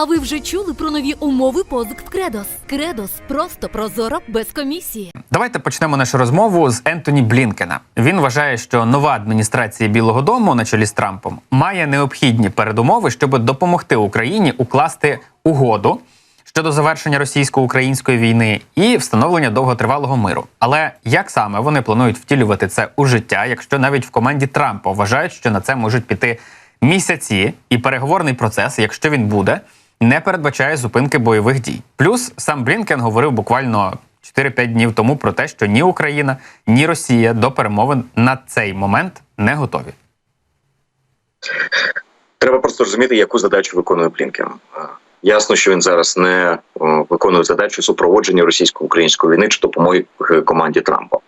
А ви вже чули про нові умови позик в Кредос? Кредос просто прозоро без комісії. Давайте почнемо нашу розмову з Ентоні Блінкена. Він вважає, що нова адміністрація Білого Дому на чолі з Трампом має необхідні передумови, щоб допомогти Україні укласти угоду щодо завершення російсько-української війни і встановлення довготривалого миру. Але як саме вони планують втілювати це у життя, якщо навіть в команді Трампа вважають, що на це можуть піти місяці, і переговорний процес, якщо він буде, не передбачає зупинки бойових дій. Плюс сам Блінкен говорив буквально 4-5 днів тому про те, що ні Україна, ні Росія до перемовин на цей момент не готові. Треба просто розуміти, яку задачу виконує Блінкен. Е, Ясно, що він зараз не виконує задачу супроводження російсько-української війни чи допомоги е, команді Трампа.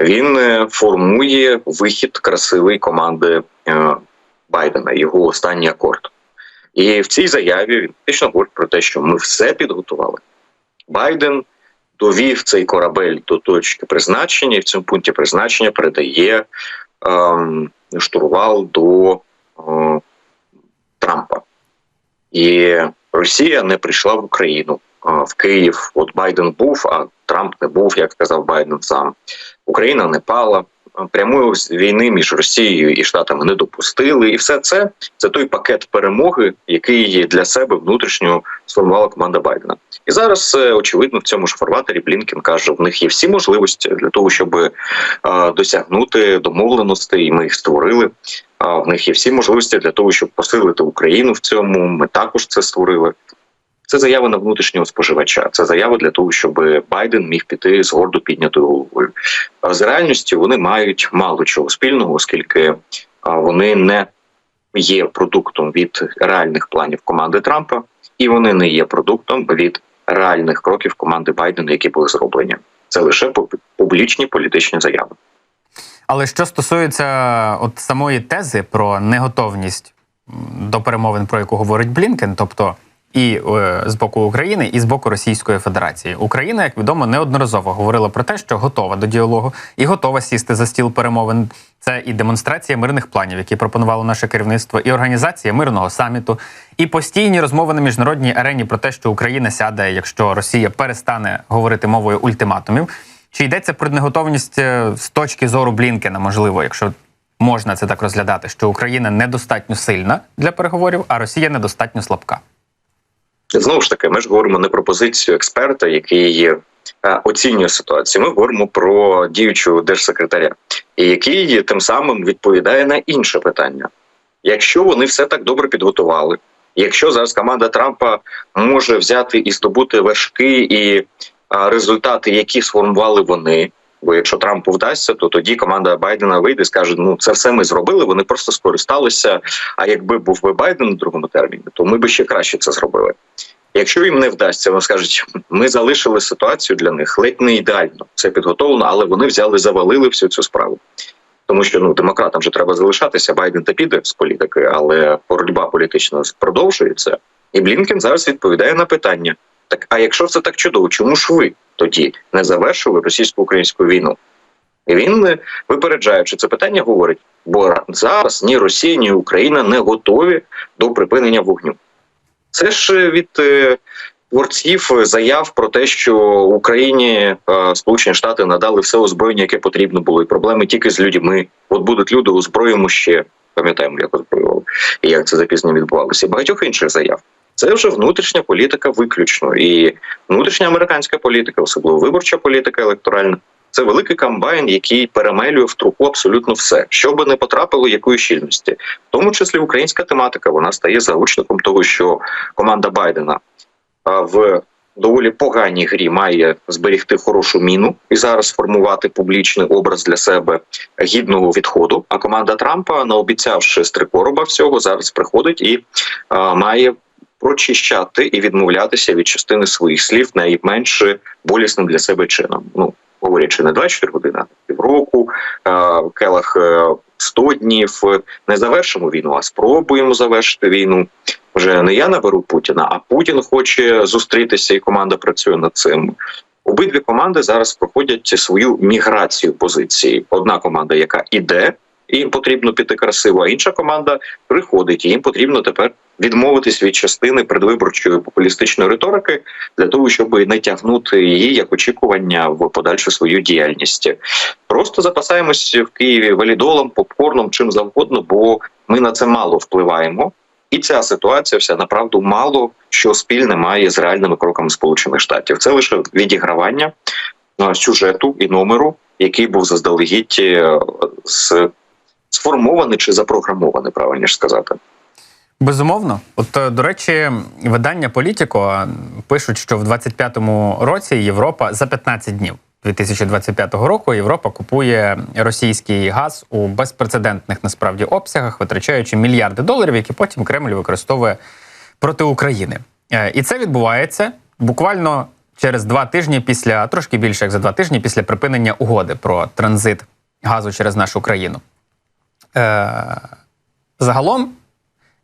Він е, формує вихід красивої команди е, Байдена, його останній акорд. І в цій заяві він фактично говорить про те, що ми все підготували. Байден довів цей корабель до точки призначення, і в цьому пункті призначення передає ем, штурвал до е, Трампа. І Росія не прийшла в Україну а, в Київ. От Байден був, а Трамп не був, як сказав Байден сам. Україна не пала. Прямої війни між Росією і Штатами не допустили, і все це це той пакет перемоги, який для себе внутрішньо сформувала команда Байдена. І зараз е, очевидно в цьому ж фарватері Блінкен каже: в них є всі можливості для того, щоб е, досягнути домовленостей, і ми їх створили. А в них є всі можливості для того, щоб посилити Україну в цьому. Ми також це створили. Це заява на внутрішнього споживача. Це заява для того, щоб Байден міг піти з гордо піднятою головою. А з реальністю вони мають мало чого спільного, оскільки вони не є продуктом від реальних планів команди Трампа, і вони не є продуктом від реальних кроків команди Байдена, які були зроблені. Це лише пу- публічні політичні заяви. Але що стосується от самої тези про неготовність до перемовин, про яку говорить Блінкен, тобто і е, з боку України, і з боку Російської Федерації, Україна, як відомо, неодноразово говорила про те, що готова до діалогу і готова сісти за стіл перемовин. Це і демонстрація мирних планів, які пропонувало наше керівництво, і організація мирного саміту, і постійні розмови на міжнародній арені про те, що Україна сяде, якщо Росія перестане говорити мовою ультиматумів. Чи йдеться про неготовність е, з точки зору Блінкена, можливо, якщо можна це так розглядати, що Україна недостатньо сильна для переговорів, а Росія недостатньо слабка? Знову ж таки, ми ж говоримо не про позицію експерта, який е, оцінює ситуацію. Ми говоримо про діючого держсекретаря, який тим самим відповідає на інше питання. Якщо вони все так добре підготували, якщо зараз команда Трампа може взяти і здобути вершки і результати, які сформували вони. Бо якщо Трампу вдасться, то тоді команда Байдена вийде і скаже: ну це все ми зробили. Вони просто скористалися. А якби був би Байден у другому терміні, то ми би ще краще це зробили. Якщо їм не вдасться, вони скажуть, ми залишили ситуацію для них ледь не ідеально. Це підготовлено, але вони взяли, завалили всю цю справу. Тому що ну демократам вже треба залишатися. Байден та піде з політики, але боротьба політична продовжується. І Блінкен зараз відповідає на питання: так а якщо все так чудово, чому ж ви тоді не завершили російсько-українську війну? І він, е, випереджаючи це питання, говорить: бо зараз ні Росія, ні Україна не готові до припинення вогню. Це ж е, від е, творців заяв про те, що Україні е, Сполучені Штати надали все озброєння, яке потрібно було, і проблеми тільки з людьми. От будуть люди, озброїмо ще. Пам'ятаємо, як озброювали і як це запізно відбувалося. І багатьох інших заяв. Це вже внутрішня політика виключно, і внутрішня американська політика, особливо виборча політика електоральна. Це великий комбайн, який перемелює в труху абсолютно все, що би не потрапило якої щільності, в тому числі українська тематика. Вона стає заручником того, що команда Байдена в доволі поганій грі має зберігти хорошу міну і зараз формувати публічний образ для себе гідного відходу. А команда Трампа, наобіцявши з три всього, зараз приходить і а, має прочищати і відмовлятися від частини своїх слів найменш болісним для себе чином. Ну говорячи не 24 години, а півроку, е, келах е, 100 днів. Не завершимо війну, а спробуємо завершити війну. Вже не я наберу Путіна, а Путін хоче зустрітися, і команда працює над цим. Обидві команди зараз проходять свою міграцію позиції. Одна команда, яка іде, їм потрібно піти красиво, а інша команда приходить, і їм потрібно тепер відмовитись від частини предвиборчої популістичної риторики для того, щоб не тягнути її як очікування в подальшу свою діяльність. Просто запасаємось в Києві валідолом, попкорном, чим завгодно, бо ми на це мало впливаємо. І ця ситуація вся направду мало що спільне має з реальними кроками Сполучених Штатів. Це лише відігравання сюжету і номеру, який був заздалегідь е, с- сформований чи запрограмований, правильніше сказати. Безумовно, от е, до речі, видання Політіко пишуть, що в 25-му році Європа за 15 днів 2025 року Європа купує російський газ у безпрецедентних насправді обсягах, витрачаючи мільярди доларів, які потім Кремль використовує проти України. Е, І це відбувається буквально через два тижні після трошки більше як за два тижні після припинення угоди про транзит газу через нашу країну. Е, Загалом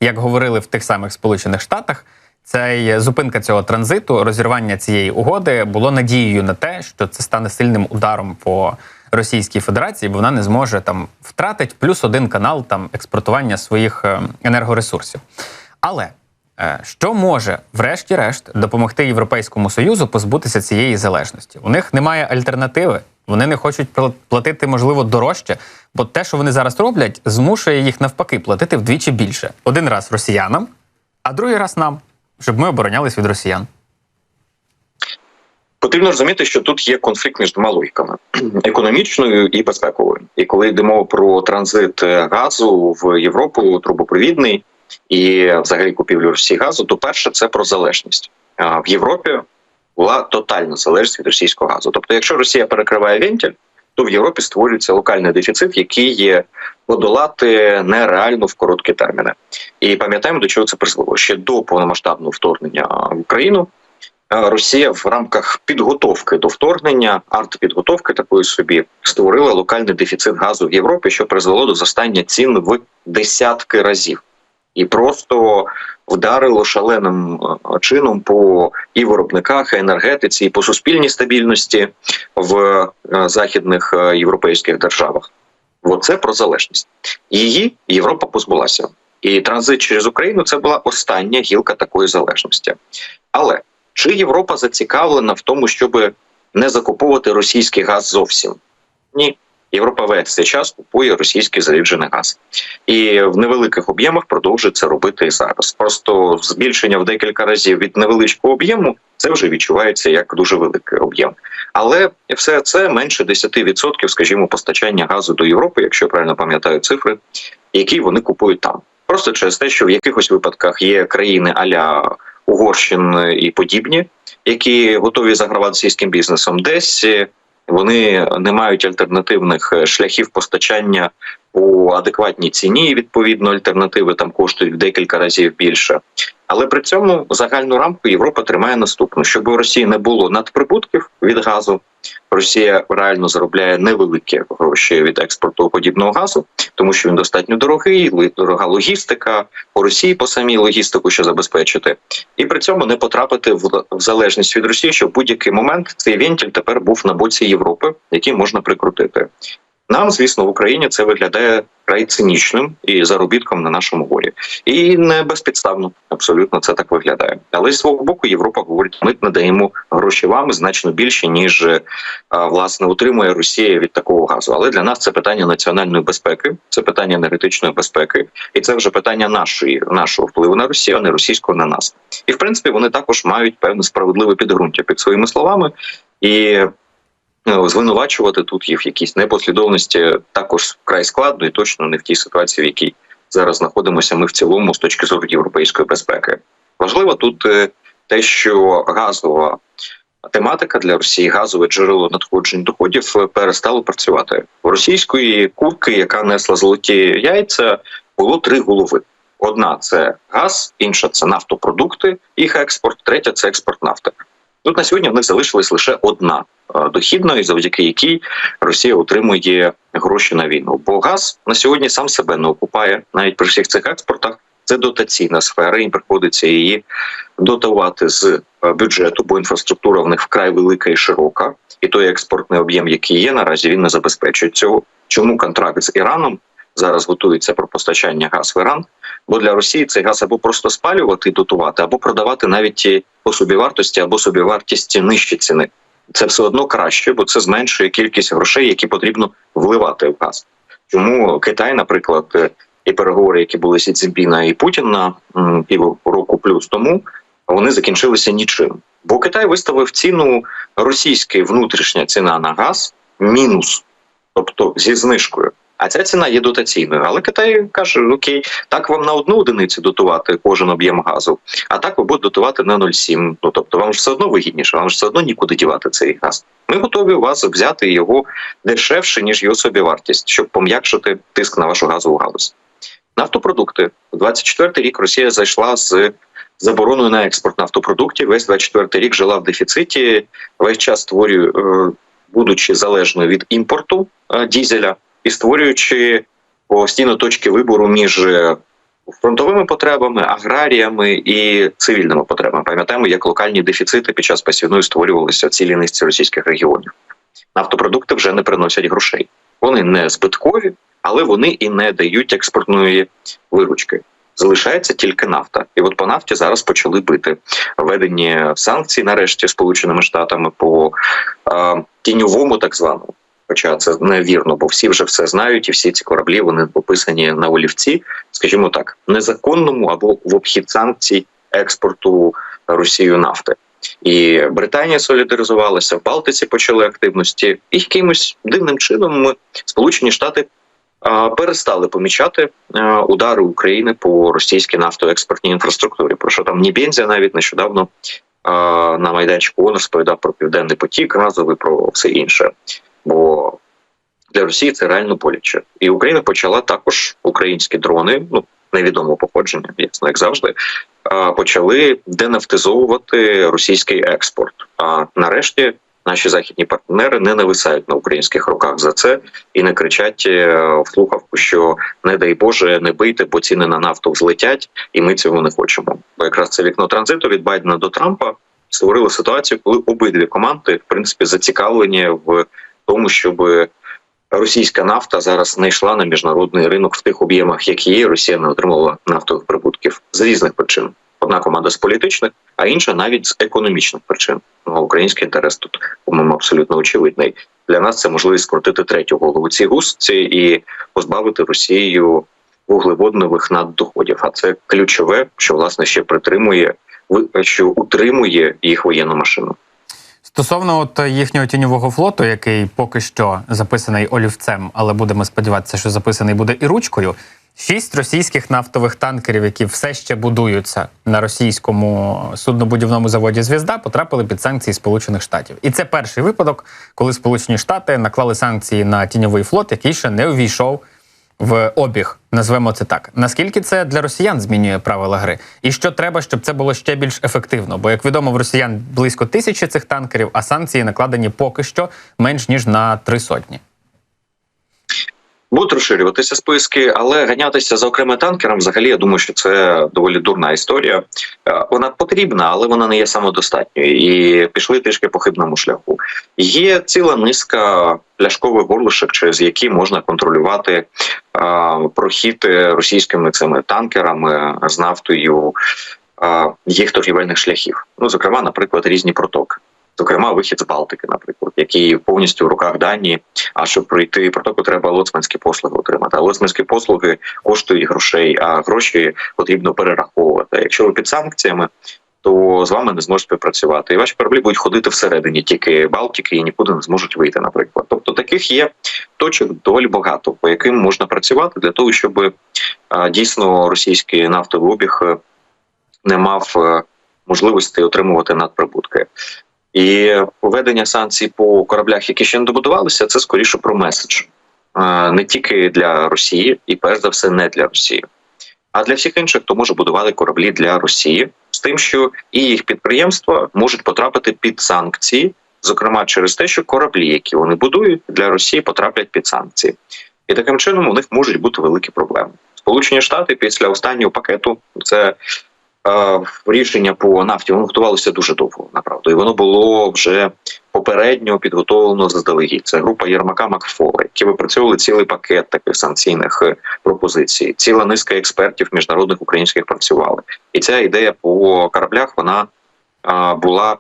як говорили в тих самих Сполучених Штатах, цей зупинка цього транзиту, розірвання цієї угоди було надією на те, що це стане сильним ударом по Російській Федерації, бо вона не зможе там втратить плюс один канал там експортування своїх е, енергоресурсів. Але е, що може, врешті-решт, допомогти Європейському Союзу позбутися цієї залежності? У них немає альтернативи. Вони не хочуть платити, можливо, дорожче, бо те, що вони зараз роблять, змушує їх навпаки платити вдвічі більше. Один раз росіянам, а другий раз нам, щоб ми оборонялись від росіян. Потрібно розуміти, що тут є конфлікт між двома логіками: економічною і безпековою. І коли йдемо про транзит е, газу в Європу, трубопровідний і взагалі купівлю Росії газу, то перше це про залежність. В Європі була тотальна залежність від російського газу. Тобто, якщо Росія перекриває вентиль, то в Європі створюється локальний дефіцит, який є подолати нереально в короткі терміни. І пам'ятаємо, до чого це призвело ще до повномасштабного вторгнення в Україну. Росія в рамках підготовки до вторгнення, артпідготовки такої собі створила локальний дефіцит газу в Європі, що призвело до зростання цін в десятки разів, і просто вдарило шаленим е, чином по і виробниках, і енергетиці, і по суспільній стабільності в е, західних е, європейських державах. Оце про залежність. Її Європа позбулася, і транзит через Україну це була остання гілка такої залежності. Але чи Європа зацікавлена в тому, щоб не закуповувати російський газ зовсім? Ні. Європа весь цей час купує російський заряджений газ і в невеликих об'ємах продовжує це робити і зараз. Просто збільшення в декілька разів від невеличкого об'єму це вже відчувається як дуже великий об'єм. Але все це менше 10%, скажімо, постачання газу до Європи, якщо я правильно пам'ятаю цифри, які вони купують там. Просто через те, що в якихось випадках є країни аля Угорщин і подібні, які готові загравати сільським бізнесом, десь вони не мають альтернативних е, шляхів постачання по адекватній ціні. Відповідно, альтернативи там коштують в декілька разів більше. Але при цьому загальну рамку Європа тримає наступну: щоб у Росії не було надприбутків від газу. Росія реально заробляє невеликі гроші від експорту подібного газу, тому що він достатньо дорогий, дорога логістика по Росії по самій логістику, що забезпечити, і при цьому не потрапити в, залежність від Росії, що в будь-який момент цей вентиль тепер був на боці Європи, який можна прикрутити. Нам, звісно, в Україні це виглядає край цинічним і заробітком на нашому горі. І не безпідставно, абсолютно це так виглядає. Але з свого боку Європа говорить: ми надаємо гроші вам значно більше, ніж е, власне утримує Росія від такого газу. Але для нас це питання національної безпеки, це питання енергетичної безпеки, і це вже питання нашої нашого впливу на Росію, а не російського на нас. І в принципі вони також мають певне справедливе підґрунтя під своїми словами і. Ну, Звинувачувати тут їх в якійсь непослідовності також вкрай складно і точно не в тій ситуації, в якій зараз знаходимося ми в цілому з точки зору європейської безпеки. Важливо тут е, те, що газова тематика для Росії, газове джерело надходжень доходів е, перестало працювати. У російської курки, яка несла золоті яйця, було три голови. Одна це газ, інша це нафтопродукти, їх експорт, третя це експорт нафти. Тут на сьогодні в них залишилась лише одна е, дохідна, і завдяки якій Росія отримує гроші на війну. Бо газ на сьогодні сам себе не окупає навіть при всіх цих експортах. Це дотаційна сфера, і приходиться її дотувати з е, бюджету, бо інфраструктура в них вкрай велика і широка, і той експортний об'єм, який є наразі, він не забезпечує цього. Чому контракт з Іраном зараз готується про постачання газу в Іран? Бо для Росії цей газ або просто спалювати і дотувати, або продавати навіть по собівартості, або собівартості нижчі ціни. Це все одно краще, бо це зменшує кількість грошей, які потрібно вливати в газ. Чому Китай, наприклад, е, і переговори, які були Сі Цзіньпіна і Путіна півроку плюс тому, вони закінчилися нічим. Бо Китай виставив ціну російська внутрішня ціна на газ мінус, тобто зі знижкою. А ця ціна є дотаційною. Але Китай каже: Окей, так вам на одну одиницю дотувати кожен об'єм газу, а так ви будете дотувати на 0,7. Ну тобто, вам ж все одно вигідніше, вам ж все одно нікуди дівати цей газ. Ми готові у вас взяти його дешевше ніж його собівартість, щоб пом'якшити тиск на вашу газову галузь. Нафтопродукти у 24 рік Росія зайшла з забороною на експорт нафтопродуктів. Весь 24 рік жила в дефіциті. Весь час створює, е, будучи залежною від імпорту е, дізеля і створюючи постійно точки вибору між е, фронтовими потребами, аграріями і цивільними потребами. Пам'ятаємо, як локальні дефіцити під час посівної створювалися в цілій низці російських регіонів. Нафтопродукти вже не приносять грошей. Вони не збиткові, але вони і не дають експортної виручки. Залишається тільки нафта, і от по нафті зараз почали бити введені санкції нарешті сполученими штатами по е, тіньовому, так званому. Хоча це невірно, бо всі вже все знають, і всі ці кораблі вони пописані на олівці, скажімо так, незаконному або в обхід санкцій експорту Росією нафти. І Британія солідаризувалася, в Балтиці почали активності, і якимось дивним чином ми, Сполучені Штати а, перестали помічати а, удари України по російській нафтоекспортній інфраструктурі. Про що там Нібензя навіть нещодавно а, на майданчику ООН розповідав про південний потік, газовий про все інше. Бо для Росії це реально боляче, і Україна почала також українські дрони, ну невідомого походження, ясно, як завжди, почали денафтизовувати російський експорт. А нарешті наші західні партнери не нависають на українських руках за це і не кричать е, в слухавку, що не дай Боже, не бийте, бо ціни на нафту взлетять, і ми цього не хочемо. Бо якраз це вікно транзиту від Байдена до Трампа створило ситуацію, коли обидві команди в принципі зацікавлені в тому, щоб російська нафта зараз не йшла на міжнародний ринок в тих об'ємах, які є. Росія не отримувала нафтових прибутків з різних причин. Одна команда з політичних, а інша навіть з економічних причин. Ну, український інтерес тут, по-моєму, абсолютно очевидний. Для нас це можливість скрутити третю голову цій гусці і позбавити Росію вуглеводневих наддоходів. А це ключове, що власне ще притримує що утримує їх воєнну машину. Стосовно от їхнього тіньового флоту, який поки що записаний олівцем, але будемо сподіватися, що записаний буде і ручкою. Шість російських нафтових танкерів, які все ще будуються на російському суднобудівному заводі Звізда, потрапили під санкції Сполучених Штатів. І це перший випадок, коли Сполучені Штати наклали санкції на тіньовий флот, який ще не увійшов в обіг, назвемо це так. Наскільки це для росіян змінює правила гри? І що треба, щоб це було ще більш ефективно? Бо, як відомо, в росіян близько тисячі цих танкерів, а санкції накладені поки що менш ніж на три сотні. Будуть розширюватися списки, але ганятися за окремим танкером, взагалі, я думаю, що це доволі дурна історія. Е, Вона потрібна, але вона не є самодостатньою. І пішли трішки по хибному шляху. Є ціла низка пляшкових горлишок, через які можна контролювати прохід російськими цими танкерами з нафтою їх торгівельних шляхів. Ну, зокрема, наприклад, різні протоки. Зокрема, вихід з Балтики, наприклад, який повністю в руках Данії. А щоб пройти протоку, треба лоцманські послуги отримати. А лоцманські послуги коштують грошей, а гроші потрібно перераховувати. Якщо ви під санкціями, то з вами не зможуть співпрацювати. І ваші кораблі будуть ходити всередині, тільки Балтики і нікуди не зможуть вийти. Наприклад, тобто таких є точок доволі багато, по яким можна працювати для того, щоб дійсно російський нафтовий обіг е, не мав е, можливості отримувати надприбутки. І введення санкцій по кораблях, які ще не добудувалися, це скоріше про меседж Е, не тільки для Росії, і перш за все не для Росії, а для всіх інших, хто може будувати кораблі для Росії, тим, що і їх підприємства можуть потрапити під санкції, зокрема через те, що кораблі, які вони будують для Росії, потраплять під санкції, і таким чином у них можуть бути великі проблеми. Сполучені Штати після останнього пакету це е, рішення по нафті воно готувалося дуже довго, направду, і воно було вже попередньо підготовлено заздалегідь. Це група Єрмака Макфола, які випрацьовували цілий пакет таких санкційних е, пропозицій. Ціла низка експертів міжнародних українських працювали. І ця ідея по кораблях вона була.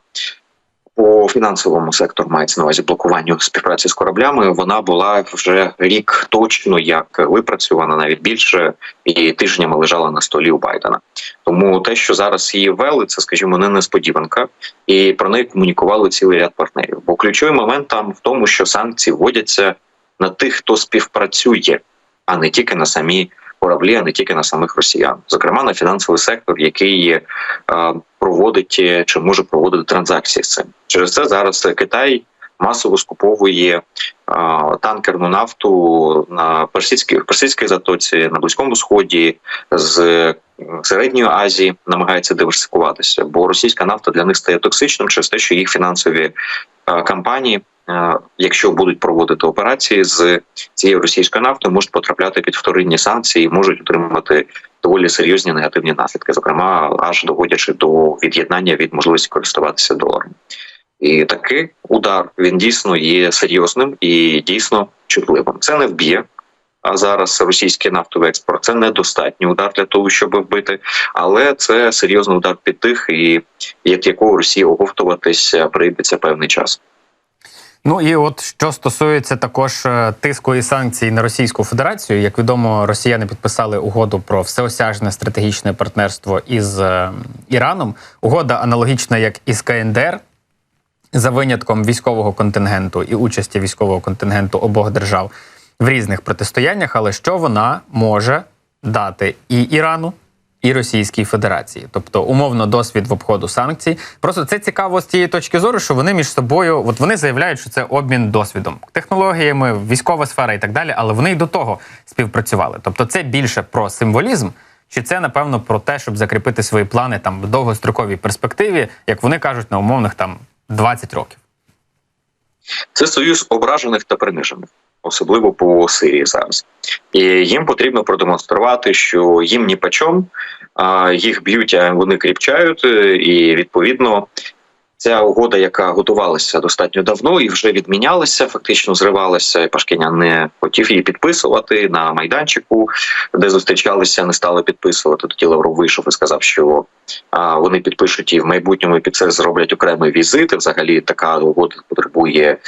По фінансовому сектору мається на увазі блокуванню співпраці з кораблями. Вона була вже рік точно як випрацьована, навіть більше і тижнями лежала на столі у Байдена. Тому те, що зараз її ввели, це, скажімо, не несподіванка, і про неї комунікували цілий ряд партнерів. Бо ключовий момент там в тому, що санкції вводяться на тих, хто співпрацює, а не тільки на самі кораблі, а не тільки на самих росіян, зокрема на фінансовий сектор, який е, проводить е, чи може проводити транзакції з цим. Через це зараз е, Китай масово скуповує танкерну нафту на персидській персидській затоці, на близькому сході з середньої Азії намагається диверсифікуватися, бо російська нафта для них стає токсичним через те, що їх фінансові компанії. Якщо будуть проводити операції з цією російською нафтою, можуть потрапляти під вторинні санкції, і можуть отримати доволі серйозні негативні наслідки, зокрема аж доводячи до від'єднання від можливості користуватися доларом. І такий удар він дійсно є серйозним і дійсно чутливим. Це не вб'є. А зараз російський нафтовий експорт це недостатній удар для того, щоб вбити, але це серйозний удар під тих, і від якого Росії оговтуватися прийдеться певний час. Ну і от що стосується також е, тиску і санкцій на Російську Федерацію, як відомо, росіяни підписали угоду про всеосяжне стратегічне партнерство із е, Іраном. Угода аналогічна як із КНДР, за винятком військового контингенту і участі військового контингенту обох держав в різних протистояннях. Але що вона може дати і Ірану, і Російській Федерації, тобто умовно досвід в обходу санкцій. Просто це цікаво з тієї точки зору, що вони між собою, от вони заявляють, що це обмін досвідом, технологіями, військова сфера і так далі, але вони й до того співпрацювали. Тобто, це більше про символізм, чи це напевно про те, щоб закріпити свої плани там в довгостроковій перспективі, як вони кажуть, на умовних там 20 років. Це союз ображених та принижених, особливо по Сирії зараз. І їм потрібно продемонструвати, що їм ні по чому, їх б'ють, а вони кріпчають, е, і відповідно. Ця угода, яка готувалася достатньо давно і вже відмінялася, фактично зривалася. і не хотів її підписувати на майданчику, де зустрічалися, не стали підписувати. Тоді Лавров вийшов і сказав, що вони підпишуть і в майбутньому під це зроблять окремий візит. І Взагалі така угода потребує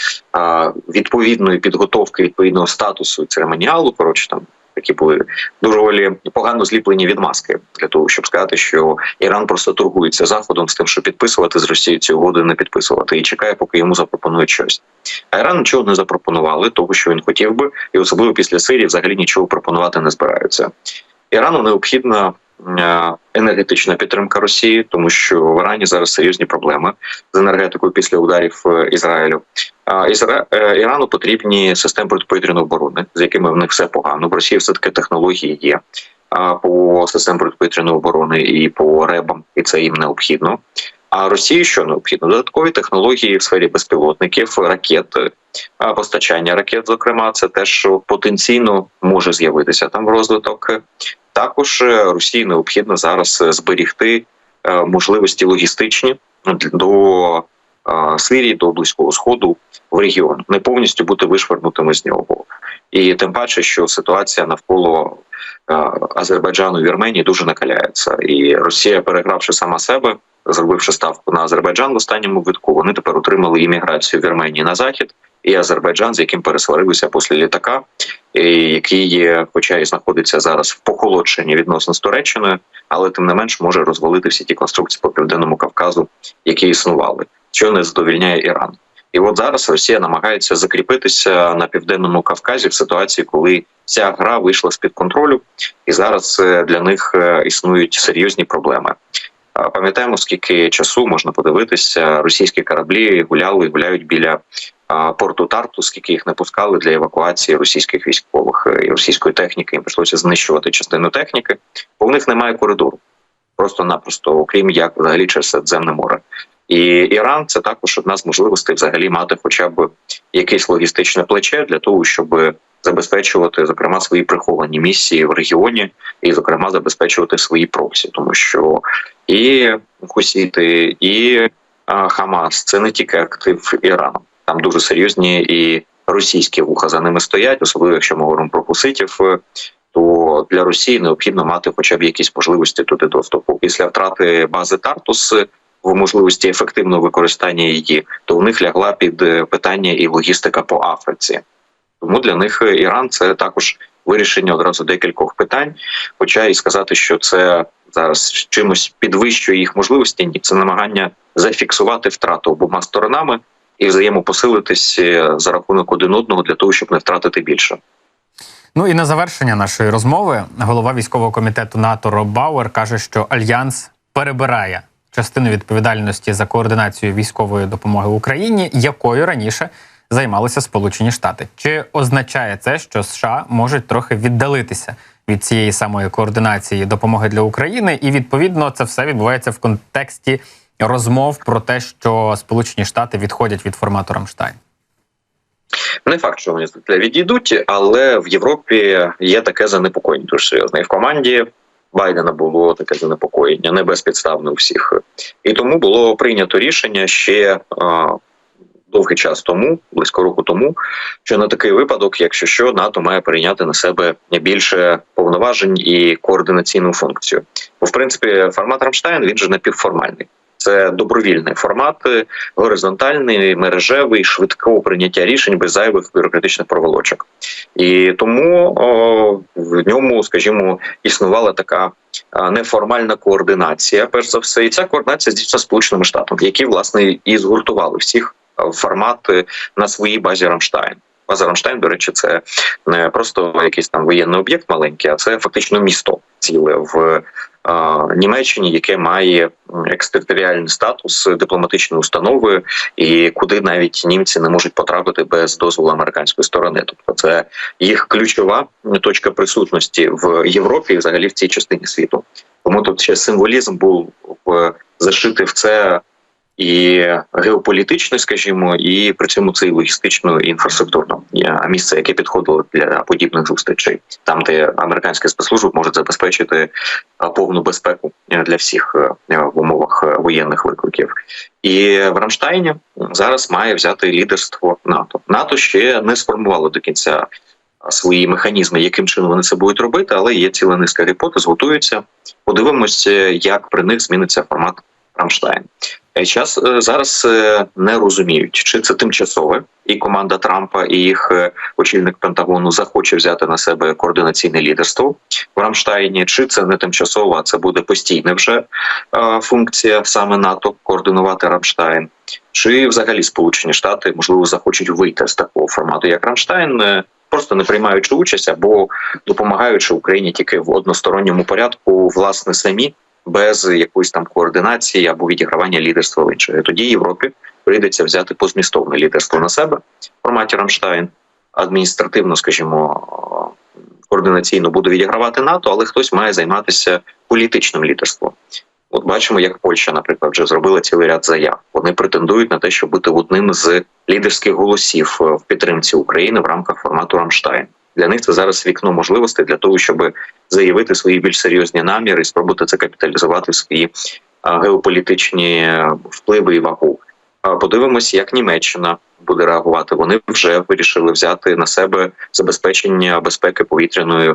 відповідної підготовки, відповідного статусу і церемоніалу. Коротше, там такі були доволі погано зліплені від маски для того, щоб сказати, що Іран просто торгується заходом з тим, що підписувати з Росією цю угоди, не підписувати, і чекає, поки йому запропонують щось. А Іран нічого не запропонували, того що він хотів би, і особливо після Сирії взагалі нічого пропонувати не збираються. Ірану необхідна енергетична підтримка Росії, тому що в Ірані зараз серйозні проблеми з енергетикою після ударів е, Ізраїлю. Ізра... е, Ірану потрібні системи протиповітряної оборони, з якими в них все погано. В Росії все таки технології є по системам протиповітряної оборони і по ребам, і це їм необхідно. А Росії що необхідно? Додаткові технології в сфері безпілотників, ракет, постачання ракет, зокрема, це те, що потенційно може з'явитися там в розвиток. Також е, Росії необхідно зараз е, зберігти е, можливості логістичні до е, Сирії, до близького сходу в регіон, не повністю бути вишвернутими з нього. І тим паче, що ситуація навколо е, Азербайджану і Вірменії дуже накаляється, і Росія, перегравши сама себе, зробивши ставку на Азербайджан в останньому витку, вони тепер отримали імміграцію Вірменії на захід. І Азербайджан, з яким пересварилися після літака, який, хоча і знаходиться зараз в похолодшенні відносно з Туреччиною, але тим не менш може розвалити всі ті конструкції по південному Кавказу, які існували, що не задовільняє Іран. І от зараз Росія намагається закріпитися на південному Кавказі в ситуації, коли ця гра вийшла з під контролю, і зараз е, для них е, існують серйозні проблеми. Пам'ятаємо, скільки часу можна подивитися, російські кораблі гуляли, гуляють біля порту Тарту, скільки їх не пускали для евакуації російських військових е, і російської техніки. Їм прийшлося знищувати частину техніки, бо в них немає коридору, просто-напросто, окрім як взагалі через Середземне море. І Іран це також одна з можливостей взагалі мати хоча б якесь логістичне плече для того, щоб забезпечувати зокрема свої приховані місії в регіоні, і зокрема забезпечувати свої проксі, тому що і Хусіти, і а, Хамас це не тільки актив Ірану. Там дуже серйозні і російські вуха за ними стоять, особливо якщо ми говоримо про хуситів. То для Росії необхідно мати хоча б якісь можливості туди доступу. Після втрати бази Тартус в можливості ефективного використання її, то в них лягла під е, питання і логістика по Африці. Тому для них е, Іран це також вирішення одразу декількох питань. Хоча і сказати, що це зараз чимось підвищує їх можливості, ні, це намагання зафіксувати втрату обома сторонами і взаємопосилитись е, за рахунок один одного для того, щоб не втратити більше. Ну і на завершення нашої розмови голова військового комітету НАТО Роб Бауер каже, що альянс перебирає частину відповідальності за координацію військової допомоги Україні, якою раніше займалися Сполучені Штати. Чи означає це, що США можуть трохи віддалитися від цієї самої координації допомоги для України, і відповідно це все відбувається в контексті розмов про те, що Сполучені Штати відходять від формату Рамштайн? Не факт, що вони відійдуть, але в Європі є таке занепокоєння дуже серйозне. І в команді Байдена було таке занепокоєння, не безпідставне у всіх. І тому було прийнято рішення ще довгий час тому, близько року тому, що на такий випадок, якщо що, НАТО має прийняти на себе більше повноважень і координаційну функцію. Бо в принципі формат Рамштайн він же напівформальний. Це добровільний формат, е, горизонтальний, мережевий, швидкого прийняття рішень без зайвих бюрократичних проволочок. І тому о, в ньому, скажімо, існувала така неформальна координація. Перш за все, і ця координація здійснена сполученими штатами, які власне і згуртували всіх формат е, на своїй базі Рамштайн. База Рамштайн, до речі, це не просто якийсь там воєнний об'єкт маленький, а це фактично місто ціле в е, Німеччині, яке має екстериторіальний статус дипломатичної установи, і куди навіть німці не можуть потрапити без дозволу американської сторони. Тобто, це їх ключова точка присутності в Європі, і взагалі в цій частині світу. Тому тут ще символізм був в зашити в це і геополітично, скажімо, і при цьому це і логістично і інфраструктурно місце, яке підходило для подібних зустрічей, там де американські спецслужби можуть забезпечити повну безпеку е, для всіх е, в умовах е, воєнних викликів. І в Рамштайні зараз має взяти лідерство НАТО. НАТО ще не сформувало до кінця свої механізми, яким чином вони це будуть робити, але є ціла низка гіпотез, готуються. Подивимося, як при них зміниться формат Рамштайн. Час е, зараз е, не розуміють, чи це тимчасове, і команда Трампа і їх е, очільник Пентагону захоче взяти на себе координаційне лідерство в Рамштайні, чи це не тимчасово, а це буде постійна вже функція саме НАТО координувати Рамштайн, чи взагалі Сполучені Штати можливо захочуть вийти з такого формату, як Рамштайн. Просто не приймаючи участь або допомагаючи Україні тільки в односторонньому порядку, власне, самі без якоїсь там координації або відігравання лідерства в інших. Тоді Європі прийдеться взяти позмістовне лідерство на себе в форматі Рамштайн. Адміністративно, скажімо, координаційно буде відігравати НАТО, але хтось має займатися політичним лідерством. От бачимо, як Польща, наприклад, вже зробила цілий ряд заяв. Вони претендують на те, щоб бути одним з лідерських голосів е, в підтримці України в рамках формату Рамштайн. Для них це зараз вікно можливостей для того, щоб заявити свої більш серйозні наміри і спробувати це капіталізувати в свої геополітичні впливи і вагу. Подивимось, як Німеччина буде реагувати. Вони вже вирішили взяти на себе забезпечення безпеки повітряної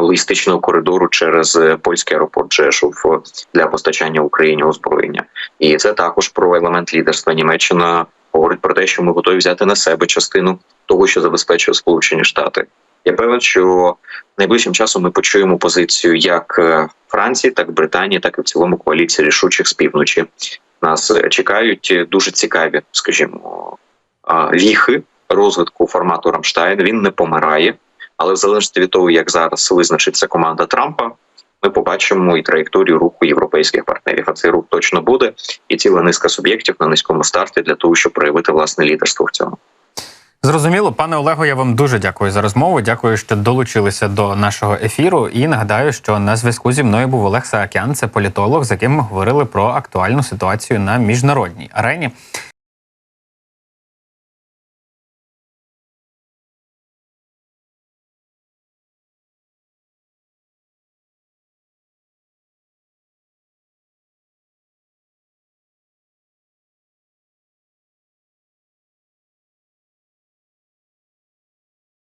логістичного коридору через е, польський аеропорт Жешов е, для постачання Україні озброєння. І це також про елемент лідерства. Німеччина говорить про те, що ми готові взяти на себе частину того, що забезпечує Сполучені Штати. Я певен, що найближчим часом ми почуємо позицію як е, Франції, так і Британії, так і в цілому коаліції рішучих з півночі. Нас е, чекають е, дуже цікаві, скажімо, а, віхи розвитку формату Рамштайн. Він не помирає, але в залежності від того, як зараз визначиться команда Трампа, ми побачимо і траєкторію руху європейських партнерів. А цей рух точно буде, і ціла низка суб'єктів на низькому старті для того, щоб проявити власне лідерство в цьому. Зрозуміло, пане Олего, я вам дуже дякую за розмову. Дякую, що долучилися до нашого ефіру. І нагадаю, що на зв'язку зі мною був Олег Саакян, це політолог, з яким ми говорили про актуальну ситуацію на міжнародній арені.